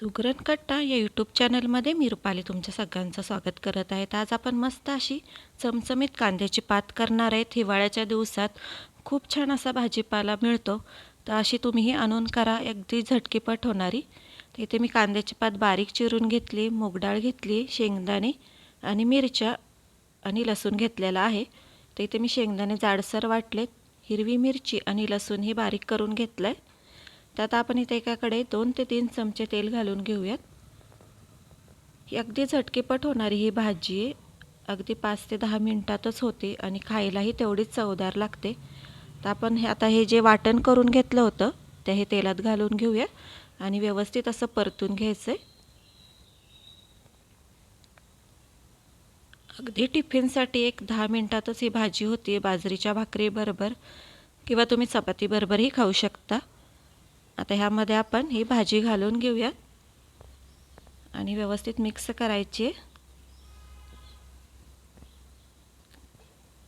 सुगरण कट्टा या यूट्यूब चॅनलमध्ये मी रुपाली तुमच्या सगळ्यांचं स्वागत करत आहे. आज आपण मस्त अशी चमचमीत कांद्याची पात करणार आहेत. हिवाळ्याच्या दिवसात खूप छान असा भाजीपाला मिळतो. तर अशी तुम्हीही आणून करा. अगदी झटकीपट होणारी. तर इथे मी कांद्याची पात बारीक चिरून घेतली मूगडाळ घेतली शेंगदाणे आणि मिरच्या आणि लसूण घेतलेला आहे. तर इथे मी शेंगदाणे जाडसर वाटलेत हिरवी मिरची आणि लसूण हे बारीक करून घेतलं आहे त्यात आपण इथे एकाकडे दोन ते तीन चमचे तेल घालून घेऊयात. ही अगदी झटकीपट होणारी ही भाजी आहे अगदी पाच ते दहा मिनटातच होते आणि खायलाही तेवढीच चवदार लागते. तर आपण हे आता हे जे वाटण करून घेतलं होतं ते हे तेलात घालून घेऊया आणि व्यवस्थित असं परतून घ्यायचं आहे अगदी टिफिनसाठी एक दहा मिनटातच ही भाजी होती बाजरीच्या भाकरीबरोबर किंवा तुम्ही चपातीबरोबरही खाऊ शकता. आता ह्यामध्ये आपण ही भाजी घालून घेऊया. आणि व्यवस्थित मिक्स करायची.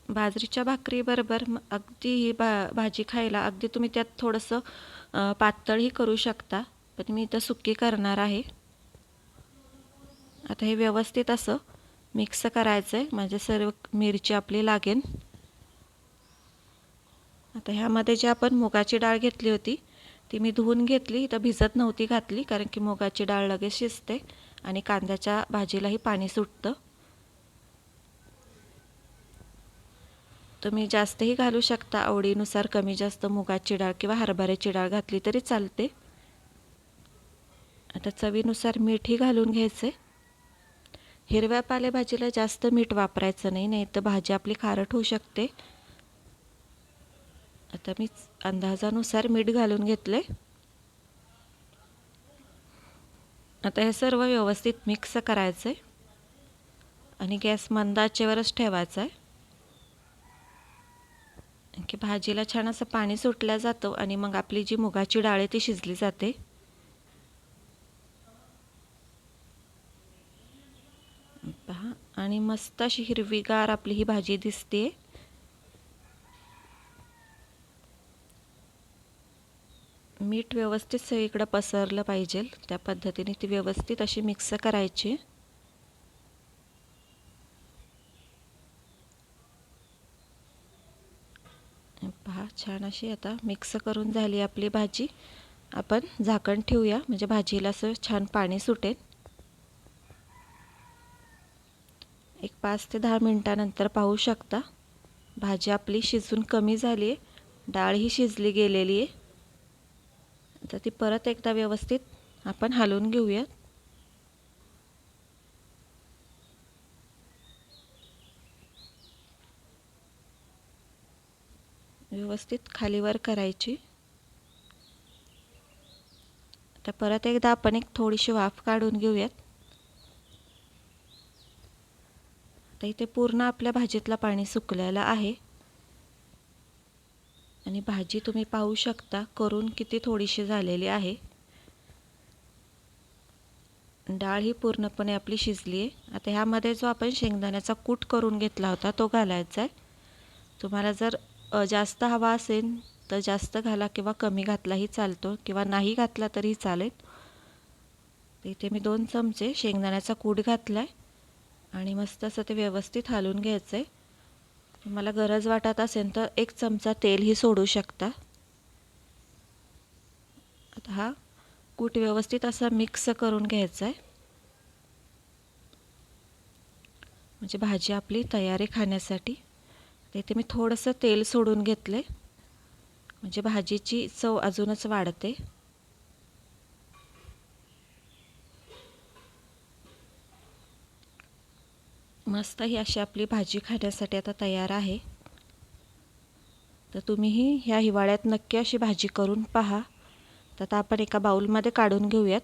बाजरीच्या भाकरीबरोबर अगदी ही भा भाजी खायला अगदी तुम्ही त्यात थोडंसं पातळही करू शकता. पण मी इथं सुकी करणार आहे. आता हे व्यवस्थित असं मिक्स करायचं आहे म्हणजे सर्व मिरची आपली लागेल आता ह्यामध्ये जे आपण मुगाची डाळ घेतली होती ती मी धुवून घेतली तर भिजत नव्हती घातली कारण की मुगाची डाळ लगेच शिजते आणि कांद्याच्या भाजीलाही पाणी सुटतं. तुम्ही जास्तही घालू शकता आवडीनुसार कमी जास्त मुगाची डाळ किंवा हरभऱ्याची डाळ घातली तरी चालते. आता चवीनुसार मीठही घालून घ्यायचे. हिरव्या पालेभाजीला जास्त मीठ वापरायचं नाही नाही तर भाजी आपली खारट होऊ शकते. आता मी अंदाजानुसार मीठ घालून घेतले आता हे सर्व व्यवस्थित मिक्स करायचं आहे आणि गॅस मंदाचेवरच ठेवायचा आहे की भाजीला छान असं पाणी सुटलं जातं आणि मग आपली जी मुगाची डाळ आहे ती शिजली जाते. पहा आणि मस्त अशी हिरवीगार आपली ही भाजी दिसते मीठ व्यवस्थित सगळीकडं पसरलं पाहिजे. त्या पद्धतीने ती व्यवस्थित अशी मिक्स करायची. पहा छान अशी आता मिक्स करून झाली आपली भाजी. आपण झाकण ठेवूया म्हणजे भाजीला असं छान पाणी सुटेल. एक पाच ते दहा मिनटानंतर पाहू शकता. भाजी आपली शिजून कमी झाली आहे डाळ ही शिजली गेलेली आहे तर ती परत एकदा व्यवस्थित आपण हलवून घेऊयात. व्यवस्थित खालीवर करायची. आता परत एकदा आपण एक थोडीशी वाफ काढून घेऊयात. आता इथे पूर्ण आपल्या भाजीतलं पाणी सुकलेलं आहे. आणि भाजी तुम्ही पाहू शकता करून किती थोडीशी झालेली आहे. डाळ ही पूर्णपणे आपली शिजली आहे आता ह्यामध्ये जो आपण शेंगदाण्याचा कूट करून घेतला होता तो घालायचा आहे. तुम्हाला जर जास्त हवा असेल तर जास्त घाला किंवा कमी घातलाही चालतो किंवा नाही घातला तरी चालेल. इथे मी दोन चमचे शेंगदाण्याचा कूट घातला आहे आणि मस्त असं ते व्यवस्थित हलवून घ्यायचं आहे तुम्हाला गरज वाटत असेल तर एक चमचा तेलही सोडू शकता. आता हा कूट व्यवस्थित असा मिक्स करून घ्यायचा आहे म्हणजे भाजी आपली तयारी खाण्यासाठी. इथे मी थोडंसं तेल सोडून घेतले म्हणजे भाजीची चव अजूनच वाढते. मस्त ही अशी आपली भाजी खाण्यासाठी आता तयार आहे. तर तुम्हीही ह्या हिवाळ्यात नक्की अशी भाजी करून पहा. तर आता आपण एका बाऊलमध्ये काढून घेऊयात.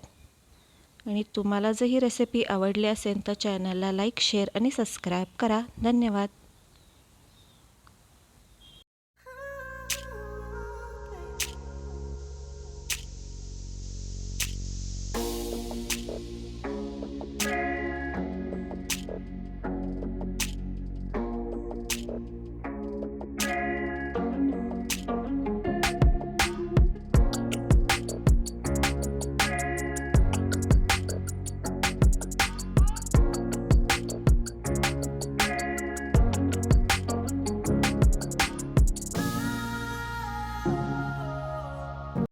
आणि तुम्हाला जर ही रेसिपी आवडली असेल तर चॅनलला लाईक शेअर आणि सबस्क्राईब करा. धन्यवाद.